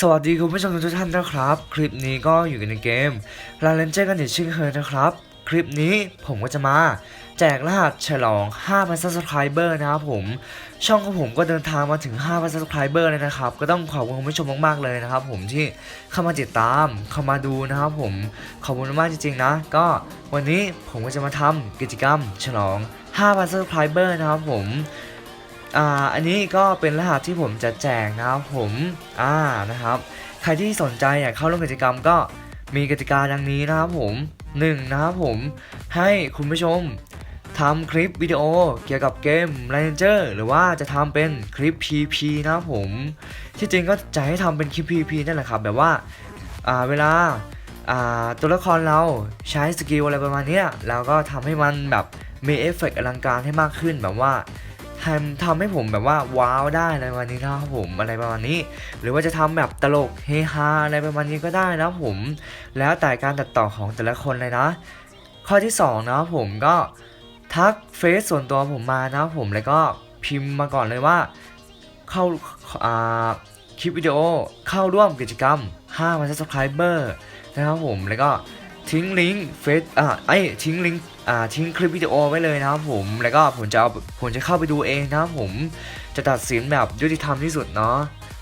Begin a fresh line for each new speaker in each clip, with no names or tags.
สวัสดีคุณผู้ชมทุกท่านนะครับ คลิปนี้ก็อยู่กันในเกมลาเลนเจอร์กันอีกเช่นเคยนะครับ คลิปนี้ผมก็จะมา แจกรหัสฉลอง 5,000 subscriber นะครับผม ช่องของผมก็เดินทางมาถึง 5,000 subscriber เลยนะครับ ก็ต้องขอบคุณคุณผู้ชมมากๆเลยนะครับ ผมที่เข้ามาติดตาม เข้ามาดูนะครับผม ขอบคุณมากจริงๆนะ ก็วันนี้ผมก็จะมาทำกิจกรรมฉลอง 5,000 subscriber นะครับผม อ่าอันนี้ก็เป็นรหัสที่ผมจะแจกนะครับผมอ่านะครับ ใครที่สนใจอยากเข้าร่วมกิจกรรมก็มีกติกาดังนี้นะครับผม 1. นะครับผมให้คุณผู้ชมทำคลิปวิดีโอเกี่ยวกับเกม Ranger หรือว่าจะทำเป็นคลิป PP นะครับผม ที่จริงก็จะให้ทำเป็นคลิป PP นั่นแหละครับ แบบว่าอ่าเวลาอ่าตัวละครเราใช้สกิลอะไรประมาณนี้แล้วก็ทำให้มันแบบมีเอฟเฟกต์อลังการให้มากขึ้นแบบว่า ทำทำให้ผมแบบว่าว้าวได้อะไรประมาณนี้นะครับผมอะไรประมาณนี้ หรือว่าจะทำแบบตลกเฮฮาอะไรประมาณนี้ก็ได้นะผม แล้วแต่การตัดต่อของแต่ละคนเลยนะ ข้อที่สองนะครับผมก็ทักเฟซส่วนตัวผมมานะครับผมแล้วก็พิมพ์มาก่อนเลยว่าเข้าอ่าคลิปวิดีโอเข้าร่วมกิจกรรม5 0 0 subscriber นะครับผมแล้วก็ทิ้งลิงก์เฟซอ่าไอยทิ้งลิงก์ ทิ้งคลิปวิดีโอไว้เลยนะครับผมแล้วก็ผมจะเอาผมจะเข้าไปดูเองนะครับผมจะตัดสินแบบยุติธรรมที่สุดเนาะ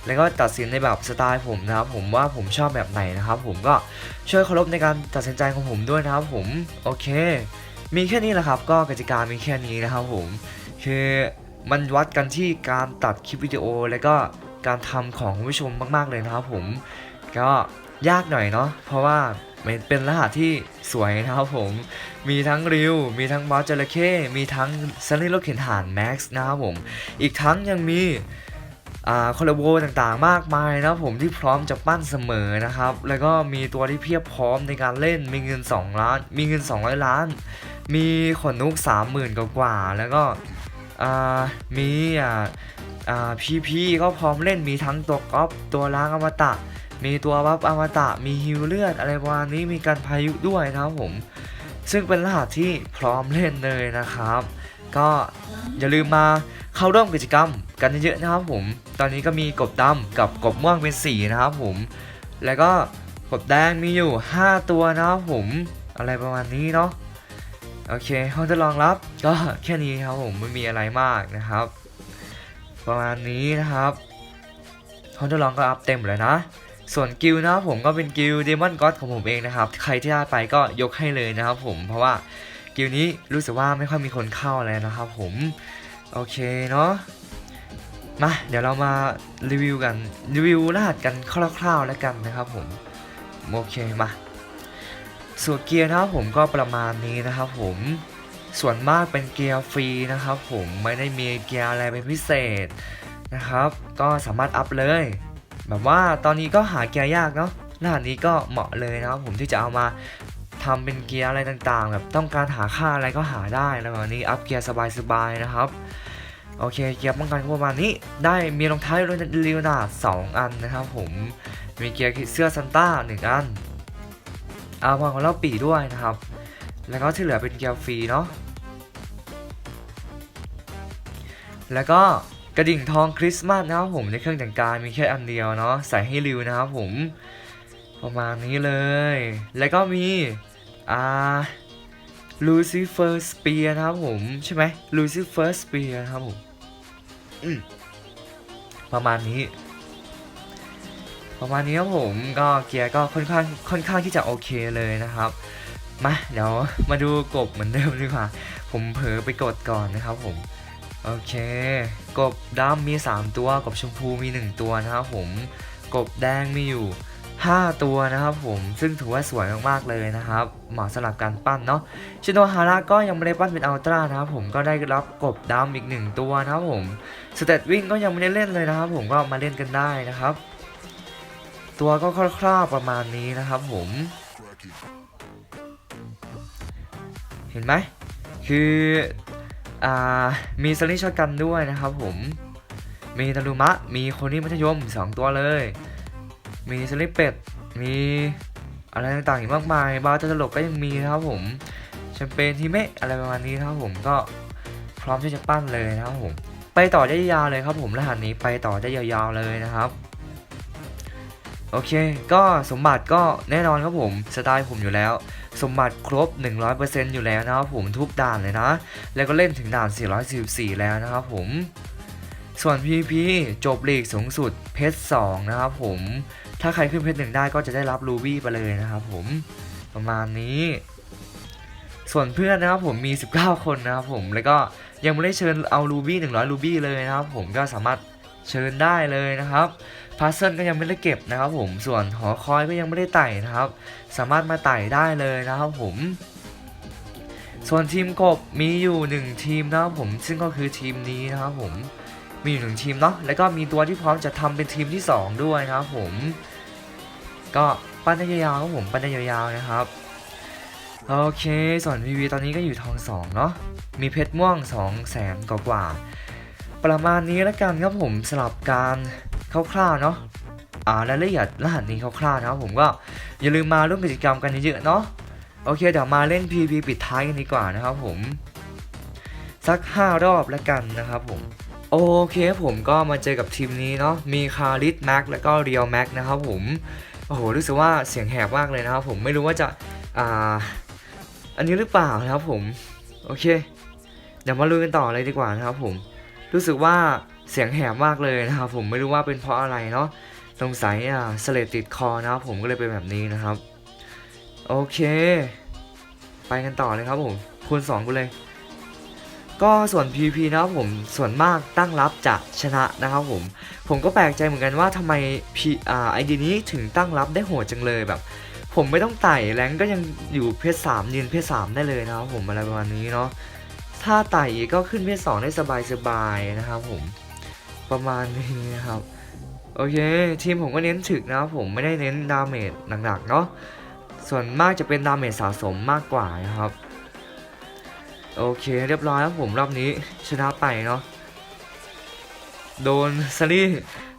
แล้วก็ตัดสินในแบบสไตล์ผมนะครับผมว่าผมชอบแบบไหนนะครับผมก็ช่วยเคารพในการตัดสินใจของผมด้วยนะครับผมโอเค มีแค่นี้แหละครับ ก็กติกามีแค่นี้นะครับผม คือมันวัดกันที่การตัดคลิปวิดีโอ แล้วก็การทำของคุณผู้ชมมาก ๆเลยนะครับผมก็ยากหน่อยเนาะเพราะว่า เป็นรหัสที่สวยนะครับผม มีทั้งริว มีทั้งบอสจระเข้ มีทั้งซันนี่รถเข็นถ่านแม็กซ์นะครับผม อีกทั้งยังมีอ่าคอลลาโบต่างๆ มากมายนะผมที่พร้อมจะปั้นเสมอนะครับ แล้วก็มีตัวที่เพียบพร้อมในการเล่นมีเงิน 2 ล้าน มีเงิน 200 ล้าน มีขนนุก 30,000 กว่ากว่าๆแล้วก็อ่ามีอ่าอ่าพีพีก็พร้อมเล่นมีทั้งตัวก๊อปตัวล้างอมตะ มีตัวบัฟอมตะมีฮิวเลือดอะไรประมาณนี้มีการพายุด้วยนะครับผม ซึ่งเป็นรหัสที่พร้อมเล่นเลยนะครับ ก็อย่าลืมมาเข้าร่วมกิจกรรมกันเยอะๆนะครับผม ตอนนี้ก็มีกบดำกับกบม่วงเป็นสีนะครับผม แล้วก็กบแดงมีอยู่ 5 ตัวนะครับผมอะไรประมาณนี้เนาะโอเคห้องทดลองรับก็แค่นี้ครับผมไม่มีอะไรมากนะครับ ประมาณนี้นะครับห้องทดลองก็อัพเต็มเลยนะ ส่วนกิลนะครับผมก็เป็นกิลเดมอนก็อดของผมเองนะครับ ใครที่ได้ไปก็ยกให้เลยนะครับผมเพราะว่ากิลนี้รู้สึกว่าไม่ค่อยมีคนเข้าเลยนะครับผม โอเคเนาะมาเดี๋ยวเรามารีวิวกันรีวิวรหัสกันคร่าวๆแล้วกันนะครับผม โอเคมาส่วนเกียร์นะครับผมก็ประมาณนี้นะครับผมส่วนมากเป็นเกียร์ฟรีนะครับผมไม่ได้มีเกียร์อะไรเป็นพิเศษนะครับ ก็สามารถอัพเลย แบบว่าตอนนี้ก็หาเกียร์ยากเนาะรหัสนี้ก็เหมาะเลยนะครับผมที่จะเอามาทำเป็นเกียร์อะไรต่างๆ แบบต้องการหาค่าอะไรก็หาได้แล้วแบบนี้อัพเกียร์สบายๆนะครับโอเคเกียร์ป้องกันก็ประมาณนี้ ได้มีรองเท้าลีโอนาร์ดสองอันนะครับผมมีเกียร์เสื้อซันต้าหนึ่งอันอาพรของเราปีด้วยนะครับ แล้วก็ที่เหลือเป็นเกียร์ฟรีเนาะแล้วก็ กระดิ่งทองคริสต์มาสนะครับผมในเครื่องแต่งกายมีแค่อันเดียวเนาะใส่ให้ริวนะครับผมประมาณนี้เลย แล้วก็มีอ่า Lucifer Spear นะครับผมใช่ไหม Lucifer Spear นะครับผมมประมาณนี้ ประมาณนี้ครับผมก็เกียร์ก็ค่อนข้างค่อนข้างที่จะโอเคเลยนะครับมาเดี๋ยวมาดูกบเหมือนเดิมดีกว่า ผมเผลอไปกดก่อนนะครับผม โอเค กบดำมี 3 ตัว กบชมพูมี 1 ตัวนะครับผม กบแดงมีอยู่ 5 ตัวนะครับผม ซึ่งถือว่าสวยมากๆเลยนะครับ เหมาะสำหรับการปั้นเนาะ ชิโนฮาระก็ยังไม่ได้ปั้นเป็นอัลตร้านะครับผม ก็ได้รับกบดำอีก 1 ตัวนะครับผม สเตตวิ่งก็ยังไม่ได้เล่นเลยนะครับผม ก็มาเล่นกันได้นะครับ ตัวก็คร่าวๆประมาณนี้นะครับผม เห็นไหม คือ มีสลิงช็อตกันด้วยนะครับผม มีตาลุมะ มีโคนี่มัธยม 2 ตัวเลย มีสลิปเป็ด มีอะไรต่างๆอีกมากมาย บาร์ตลกก็ยังมีนะครับผมแชมเปญทีเมะอะไรประมาณนี้นะครับผมก็พร้อมที่จะปั้นเลยนะครับผม ไปต่อได้ยาวเลยครับผมรหัสนี้ไปต่อได้ยาวๆเลยนะครับ โอเค ก็สมบัติก็แน่นอนครับผมสไตล์ผมอยู่แล้ว สมบัติครบ 100%อยู่แล้วนะครับผมทุกด่านเลยนะ แล้วก็เล่นถึงด่าน 444 แล้วนะครับผม ส่วน PVP จบลีกสูงสุดเพชร2นะครับผม ถ้าใครขึ้นเพชรหนึ่งได้ก็จะได้รับรูบี้ไปเลยนะครับผมประมาณนี้ ส่วนเพื่อนนะครับผมมี 19 คนนะครับผมแล้วก็ยังไม่ได้เชิญเอารูบี้100รูบี้เลยนะครับผมก็สามารถเชิญได้เลยนะครับ พาร์เซนก็ยังไม่ได้เก็บนะครับผมส่วนหอคอยก็ยังไม่ได้ไต่นะครับ สามารถมาไต่ได้เลยนะครับผมส่วนทีมกบมีอยู่ 1 ทีมนะครับผมซึ่งก็คือทีมนี้นะครับผมมีอยู่หนึ่งทีมเนาะแล้วก็มีตัวที่พร้อมจะทำเป็นทีมที่ 2 ด้วยนะครับผมก็ปั้นได้ยาวๆครับผมปั้นได้ยาวๆนะครับโอเค ส่วน PV ตอนนี้ก็อยู่ทอง2เนาะมีเพชรม่วง2 0 0แสนกว่าประมาณนี้แล้วกันครับผมสลับการ คร่าวๆเนาะอ่ารายละเอียดรหัสนี้คร่าวๆนะครับผมก็อย่าลืมมาร่วมกิจกรรมกันเยอะๆเนาะโอเคเดี๋ยวมาเล่น PV ปิดท้ายกันดีกว่านะครับผม สัก 5 รอบแล้วกันนะครับผมโอเคผมก็มาเจอกับทีมนี้เนาะมีคาริสแม็กแล้วก็เรียวแม็กนะครับผมโอ้โหรู้สึกว่าเสียงแหบมากเลยนะครับผมไม่รู้ว่าจะอ่าอันนี้หรือเปล่านะครับผมโอเค เดี๋ยวมาลุยกันต่อเลยดีกว่านะครับผม รู้สึกว่า เสียงแหบมากเลยนะครับผมไม่รู้ว่าเป็นเพราะอะไรเนาะสงสัยอ่าสลดติดคอนะครับผมก็เลยเป็นแบบนี้นะครับ โอเค ไปกันต่อเลยครับผมคูณ2ไปเลย ก็ส่วน PVP นะครับผมส่วนมากตั้งรับจะชนะนะครับผม ผมก็แปลกใจเหมือนกันว่าทำไม P อ่าไอดีนี้ถึงตั้งรับได้โหดจังเลยแบบผมไม่ต้องไต่แรงก็ยังอยู่เพศสามยืนเพศสามได้เลยนะครับผมอะไรประมาณนี้เนาะถ้าไต่อีกก็ขึ้นเพศสองได้สบายๆนะครับผม ประมาณนี้นะครับ โอเค ทีมผมก็เน้นถึกนะครับผมไม่ได้เน้นดาเมจหนักๆเนาะส่วนมากจะเป็นดาเมจสะสมมากกว่านะครับ โอเคเรียบร้อยครับผมรอบนี้ชนะไปเนาะโดนซารี่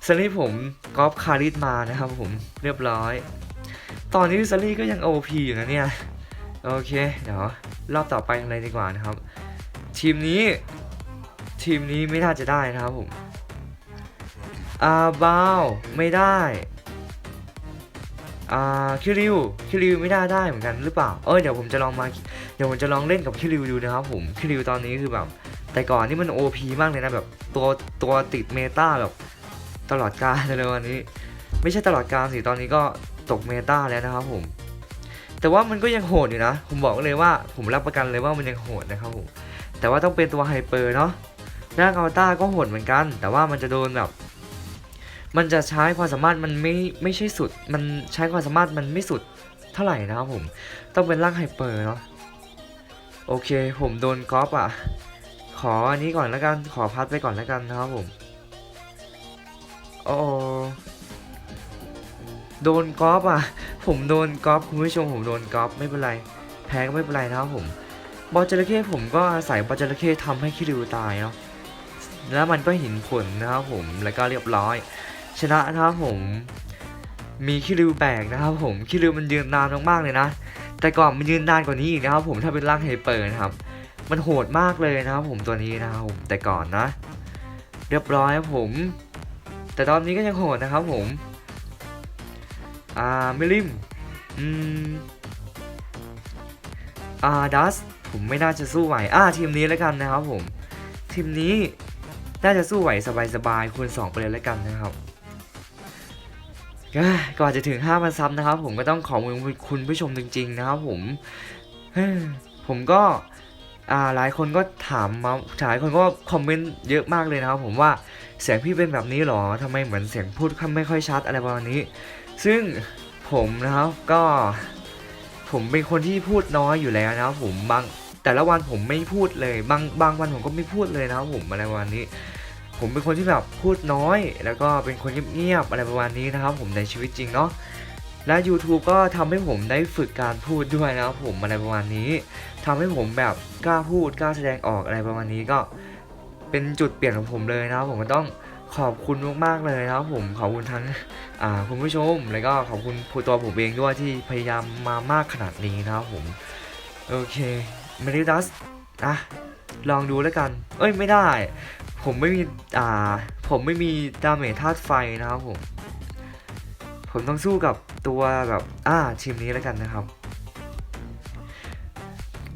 ซารี่ผมกอล์ฟคาริสมานะครับผมเรียบร้อย ตอนนี้ซารี่ก็ยัง OP อยู่นะเนี่ยโอเคเดี๋ยวรอบต่อไปกันเลยดีกว่านะครับ ทีมนี้ทีมนี้ไม่น่าจะได้นะครับผม อาบาวไม่ได้อ่าคิริวคิริวไม่ได้ได้เหมือนกันหรือเปล่าเออเดี๋ยวผมจะลองมาเดี๋ยวผมจะลองเล่นกับคิริวดูนะครับผมคิริวตอนนี้คือแบบ แต่ก่อนนี่มัน OP มากเลยนะแบบตัวตัวติดเมตาแบบตลอดกาลเลยวันนี้ ไม่ใช่ตลอดกาลสิตอนนี้ก็ตกเมตาแล้วนะครับผมแต่ว่ามันก็ยังโหดอยู่นะ ผมบอกเลยว่าผมรับประกันเลยว่ามันยังโหดนะครับผมแต่ว่าต้องเป็นตัวไฮเปอร์เนาะร่างอัลต้าก็โหดเหมือนกัน แต่ว่ามันจะโดนแบบ มันจะใช้ความสามารถมันไม่ไม่ใช่สุด มันใช้ความสามารถมันไม่สุดเท่าไหร่นะครับผม ต้องเป็นร่างไฮเปอร์เนาะ โอเคผมโดนกอล์ฟอะ ขออันนี้ก่อนแล้วกัน ขอพัดไปก่อนแล้วกันนะครับผม โอ้โดนกอล์ฟอะ ผมโดนกอล์ฟคุณผู้ชมผมโดนกอล์ฟไม่เป็นไร แพ้ก็ไม่เป็นไรนะครับผม บอลจระเข้ผมก็อาศัยบอลจระเข้ทำให้คิริวตายเนาะแล้วมันก็เห็นผลนะครับผม แล้วก็เรียบร้อย ชนะนะครับผม มีคิริวแบกนะครับผมคิริวมันยืนนานมากๆเลยนะ แต่ก่อนมันยืนนานกว่านี้อีกนะครับผมถ้าเป็นร่างไฮเปอร์นะครับ มันโหดมากเลยนะครับผมตัวนี้นะครับผมแต่ก่อนนะ เรียบร้อยครับผม แต่ตอนนี้ก็ยังโหดนะครับผมอ่ามิลิมอืมอ่าดัสผมไม่น่าจะสู้ไหวอ่าทีมนี้แล้วกันนะครับผม ทีมนี้น่าจะสู้ไหวสบายๆคูณ2ไปเลยแล้วกันนะครับ ก่อนจะถึง5,000ซับนะครับผมก็ต้องขอบคุณคุณผู้ชมจริง ๆ นะครับผมผมก็หลายคนก็ถามมาหลายคนก็คอมเมนต์เยอะมากเลยนะครับผมว่าเสียงพี่เป็นแบบนี้หรอทำไมเหมือนเสียงพูดไม่ค่อยชัดอะไรประมาณนี้ ซึ่งผมนะครับก็ผมเป็นคนที่พูดน้อยอยู่แล้วนะครับผมบางแต่ละวันผมไม่พูดเลย บางบางวันผมก็ไม่พูดเลยนะครับผมอะไรประมาณนี้ ผมเป็นคนที่แบบพูดน้อย แล้วก็เป็นคนเงียบๆอะไรประมาณนี้นะครับ ผมในชีวิตจริงเนาะและ YouTube ก็ทำให้ผมได้ฝึกการพูดด้วยนะครับผมอะไรประมาณนี้ทำให้ผมแบบกล้าพูดกล้าแสดงออกอะไรประมาณนี้ก็เป็นจุดเปลี่ยนของผมเลยนะครับผมก็ต้องขอบคุณมากๆเลยนะครับผมขอบคุณทั้งคุณผู้ชม แล้วก็ขอบคุณผู้ตัวผมเองด้วยที่พยายามมามากขนาดนี้นะครับผมโอเคเมริดัสอะ ลองดูแล้วกัน เอ้ยไม่ได้ ผมไม่มีอ่าผมไม่มีดาเมจธาตุไฟนะครับผม ผมต้องสู้กับตัวแบบอ่าทีมนี้แล้วกันนะครับ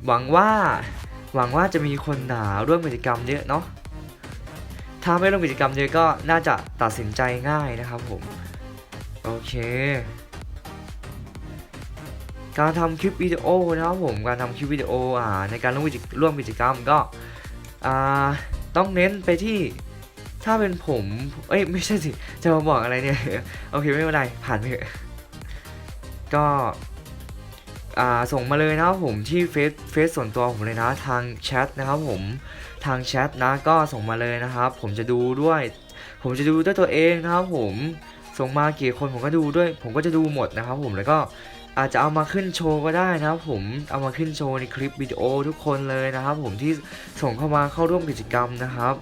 หวังว่าหวังว่าจะมีคนหนาร่วมกิจกรรมเยอะเนาะถ้าไม่ร่วมกิจกรรมเยอะก็น่าจะตัดสินใจง่ายนะครับผม โอเค การทำคลิปวิดีโอนะครับผมการทำคลิปวิดีโออ่าในการร่วมกิจร่วมกิจกรรมก็อ่าต้องเน้นไปที่ถ้าเป็นผม เอ้ยไม่ใช่สิ จะมาบอกอะไรเนี่ย โอเคไม่เป็นไร ผ่านไปเถอะ ก็อ่าส่งมาเลยนะครับผมที่เฟซเฟซส่วนตัวผมเลยนะทางแชทนะครับผมทางแชทนะก็ส่งมาเลยนะครับ ผมจะดูด้วย ผมจะดูด้วยตัวเองนะครับผมส่งมากี่คนผมก็ดูด้วย ผมก็จะดูหมดนะครับผมแล้วก็ อาจจะเอามาขึ้นโชว์ก็ได้นะครับผมเอามาขึ้นโชว์ในคลิปวิดีโอทุกคนเลยนะครับ ผมที่ส่งเข้ามาเข้าร่วมกิจกรรมนะครับ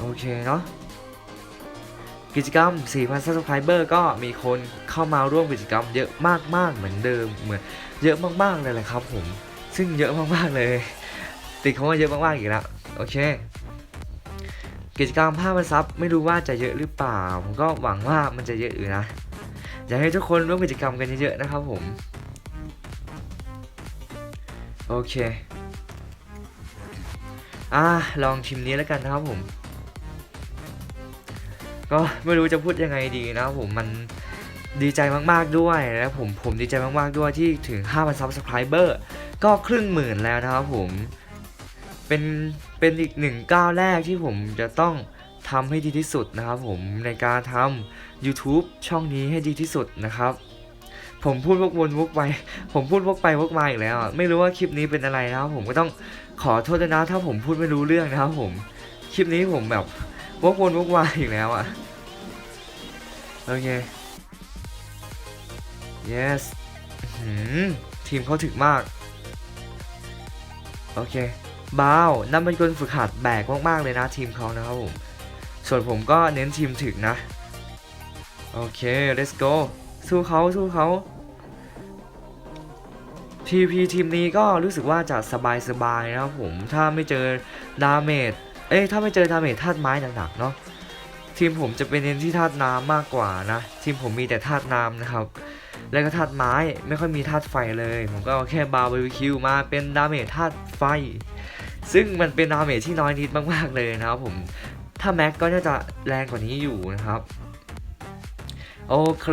โอเคเนาะกิจกรรม 4,000 subscriber ก็มีคนเข้ามาร่วมกิจกรรมเยอะมากๆเหมือนเดิมเหมือนเยอะมากๆเลยแหละครับผมซึ่งเยอะมากๆเลย ติดคำว่าเยอะมากๆอีกแล้วโอเค กิจกรรม5,000ซับไม่รู้ว่าจะเยอะหรือเปล่า ผมก็หวังว่ามันจะเยอะอยู่นะ อยากให้ทุกคนร่วมกิจกรรมกันเยอะๆนะครับผม โอเค อ่าลองทีมนี้แล้วกันนะครับผม ก็ไม่รู้จะพูดยังไงดีนะครับผมมันดีใจมากๆด้วยแล้วผมผมดีใจมากๆด้วยที่ถึง 5,000 subscriber ก็ครึ่งหมื่นแล้วนะครับผม เป็นเป็นอีกหนึ่งก้าวแรกที่ผมจะต้อง ทำให้ดีที่สุดนะครับผมในการทำ YouTube ช่องนี้ให้ดีที่สุดนะครับ ผมพูดวกวนวกไป ผมพูดวกไปวกมาอีกแล้ว ไม่รู้ว่าคลิปนี้เป็นอะไรนะครับผมก็ต้องขอโทษด้วยนะถ้าผมพูดไม่รู้เรื่องนะครับผม คลิปนี้ผมแบบวกวนวกมาอีกแล้วอะโอเค yes ทีมเขาถึกมาก โอเคบ้าวนั่นเป็นคนฝึกหัดแบกมากๆเลยนะทีมเขานะครับผม ส่วนผมก็เน้นทีมถึกนะ โอเค let's go สู้เขาสู้เขา TP ทีมนี้ก็รู้สึกว่าจะสบายๆนะครับผม ถ้าไม่เจอดาเมจ เอ้ย ถ้าไม่เจอดาเมจธาตุไม้หนักๆเนาะ ทีมผมจะเป็นเน้นที่ธาตุน้ำมากกว่านะ ทีมผมมีแต่ธาตุน้ำนะครับ แล้วก็ธาตุไม้ ไม่ค่อยมีธาตุไฟเลย ผมก็เอาแค่บาร์บีคิวมาเป็นดาเมจธาตุไฟ ซึ่งมันเป็นดาเมจที่น้อยนิดมากๆเลยนะครับผม ถ้าแม็กก็น่าจะแรงกว่านี้อยู่นะครับโอเค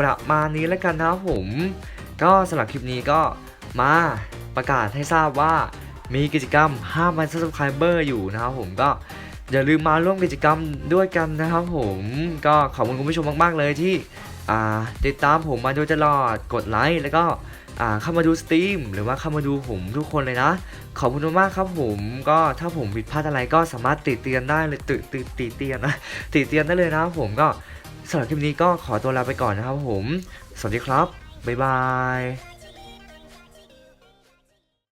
ประมาณนี้แล้วกันนะครับผม ก็สำหรับคลิปนี้ก็มาประกาศให้ทราบว่ามีกิจกรรม5,000 subscriber อยู่นะครับผมก็อย่าลืมมาร่วมกิจกรรมด้วยกันนะครับผม ก็ขอบคุณคุณผู้ชมมาก ๆ เลยที่ ติดตามผมมาโดยตลอดกดไลค์แล้วก็เข้ามาดูสตรีมหรือว่าเข้ามาดูผมทุกคนเลยนะ ขอบคุณมากครับผมก็ถ้าผมผิดพลาดอะไรก็สามารถติเตียนได้เลยติติติเตียนนะติเตียนได้เลยนะผมก็สำหรับคลิปนี้ก็ขอตัวลาไปก่อนนะครับผม สวัสดีครับ บ๊ายบาย